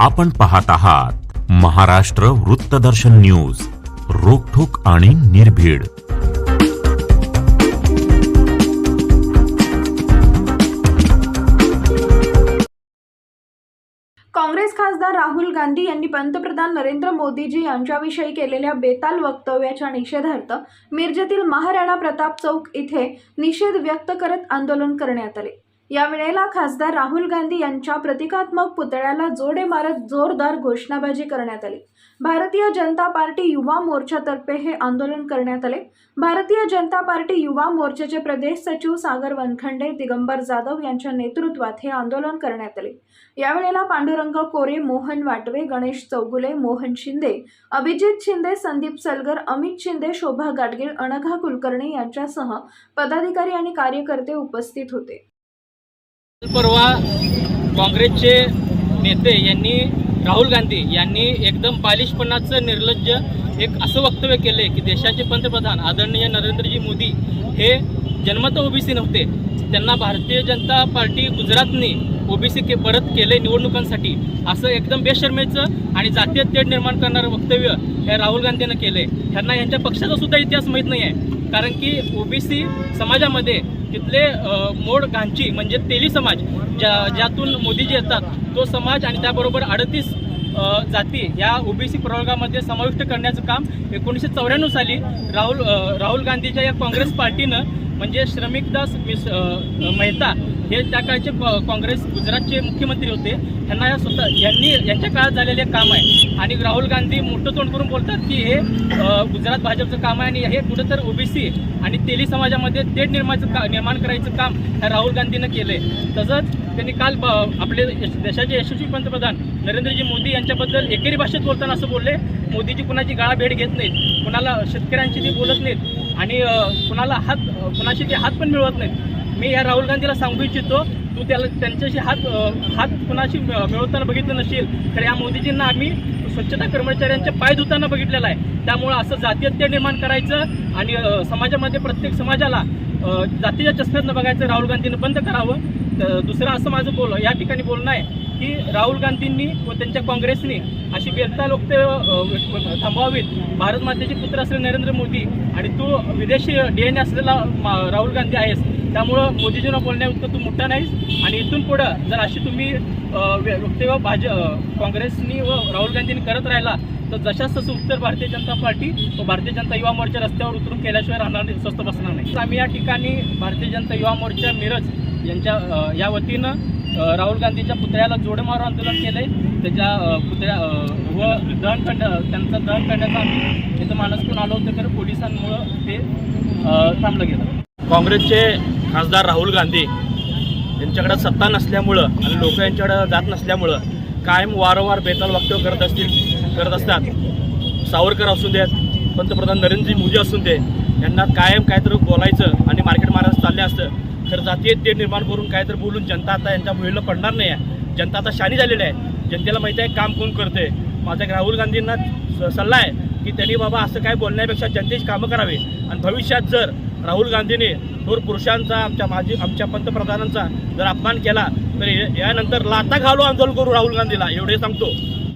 आपण पाहत आहात महाराष्ट्र वृत्तदर्शन न्यूज रोखोक आणि निर्भीड. काँग्रेस खासदार राहुल गांधी यांनी पंतप्रधान नरेंद्र मोदीजी यांच्याविषयी केलेल्या बेताल वक्तव्याच्या निषेधार्थ मिरजेतील महाराणा प्रताप चौक इथे निषेध व्यक्त करत आंदोलन करण्यात आले. या वेळेला खासदार राहुल गांधी यांच्या प्रतिकात्मक पुतळ्याला जोडे मारत जोरदार घोषणाबाजी करण्यात आली. भारतीय जनता पार्टी युवा मोर्चातर्फे हे आंदोलन करण्यात आले. भारतीय जनता पार्टी युवा मोर्चाचे प्रदेश सचिव सागर वनखंडे दिगंबर जाधव यांच्या नेतृत्वात हे आंदोलन करण्यात आले. यावेळेला पांडुरंग कोरे मोहन वाटवे गणेश चौगुले मोहन शिंदे अभिजित शिंदे संदीप सलगर अमित शिंदे शोभा गाडगीळ अनघा कुलकर्णी यांच्यासह पदाधिकारी आणि कार्यकर्ते उपस्थित होते. परवा काँग्रेसचे नेते यांनी राहुल गांधी यांनी एकदम बालिशपणाचं निर्लज्ज एक असं वक्तव्य केले की देशाचे पंतप्रधान आदरणीय नरेंद्रजी मोदी हे जन्मत ओबीसी नव्हते. त्यांना भारतीय जनता पार्टी गुजरातने ओबीसी के परत केले निवडणुकांसाठी. असं एकदम बेशर्मेचं आणि जातीय तेढ निर्माण करणारं वक्तव्य हे राहुल गांधीनं केले ह्यांना यांच्या पक्षाचा सुद्धा इतिहास माहीत नाही आहे कारण की ओबीसी समाजामध्ये तिथले मोड गांची म्हणजे तेली समाज ज्या ज्यातून मोदीजी येतात तो समाज आणि त्याबरोबर अडतीस जाती या ओबीसी प्रवर्गामध्ये समाविष्ट करण्याचं काम एकोणीसशे चौऱ्याण्णव साली राहुल राहुल गांधीच्या या काँग्रेस पार्टीनं म्हणजे श्रमिकदास मिस मेहता हे त्या काळचे काँग्रेस गुजरातचे मुख्यमंत्री होते. त्यांना या स्वतः यांनी यांच्या काळात झालेले काम आहे. आणि राहुल गांधी मोठं तोंड करून बोलतात की हे गुजरात भाजपचं काम आहे आणि हे कुठंतर ओबीसी आणि तेली समाजामध्ये तेढ निर्माचं का निर्माण करायचं काम ह्या राहुल गांधीनं केलं आहे तसंच त्यांनी काल ब- आपले यश- देशाचे यशस्वी पंतप्रधान नरेंद्रजी मोदी यांच्याबद्दल एकेरी भाषेत बोलताना असं बोलले मोदीजी कुणाची गाळा भेट घेत नाहीत कुणाला शेतकऱ्यांची ते बोलत नाहीत आणि कुणाला हात अ, कोणाशी ते हात पण मिळवत नाहीत. मी या राहुल गांधीला सांगू इच्छितो तू त्याला त्यांच्याशी हात हात कुणाशी मिळवताना बघितलं नसेल तर या मोदीजींना आम्ही स्वच्छता कर्मचाऱ्यांच्या पाय धुताना बघितलेलं आहे. त्यामुळं असं जातीय निर्माण करायचं आणि समाजामध्ये प्रत्येक समाजाला जातीच्या चष्म्यातनं बघायचं राहुल गांधीनं बंद करावं. दुसरं असं माझं बोल या ठिकाणी बोलणं आहे. की राहुल गांधींनी व त्यांच्या काँग्रेसने अशी बेलता लोक थांबवावीत. भारत मातेचे पुत्र असलेले नरेंद्र मोदी आणि तू विदेशी डी एन ए असलेला मा- राहुल गांधी आहेस. त्यामुळं मोदीजींना बोलण्याइतकं तू मोठा नाहीस आणि इथून पुढं जर अशी तुम्ही वक्तव्य भाज काँग्रेसनी व राहुल गांधींनी करत राहिला तर जशाच तसं उत्तर भारतीय जनता पार्टी व भारतीय जनता युवा मोर्चा रस्त्यावर उतरून केल्याशिवाय राहणार नाही, स्वस्त बसणार नाही. तर आम्ही या ठिकाणी भारतीय जनता युवा मोर्चा मिरज यांच्या या वतीनं राहुल गांधीच्या पुतळ्याला जोडमारो आंदोलन केलंय. त्याच्या पुतळ्या व दहन करण्या त्यांचं दहन करण्याचा आम्ही इथं मानस करून आलो होतो तर पोलिसांमुळं ते थांबलं गेलं. काँग्रेसचे खासदार राहुल गांधी यांच्याकडे सत्ता नसल्यामुळं आणि लोक यांच्याकडे जात नसल्यामुळं कायम वारंवार बेताल वक्तव्य करत असतील करत असतात. सावरकर असू देत पंतप्रधान नरेंद्र मोदी असून दे यांना कायम काहीतरी बोलायचं आणि मार्केट मारायचं चाललं असतं तर जातीय ते निर्माण करून काय तर बोलून जनता आता यांच्या मुलीला पडणार नाही आहे. जनता आता शानी झालेली आहे. जनतेला माहिती आहे काम कोण करते माझा एक राहुल गांधींना स- सल्ला आहे की त्यांनी बाबा असं काय बोलण्यापेक्षा जनतेची कामं करावी. आणि भविष्यात जर राहुल गांधीने थोर पुरुषांचा आमच्या माजी आमच्या पंतप्रधानांचा जर अपमान केला तर या- यानंतर लाता घालू आंदोलन करू राहुल गांधीला. एवढे सांगतो.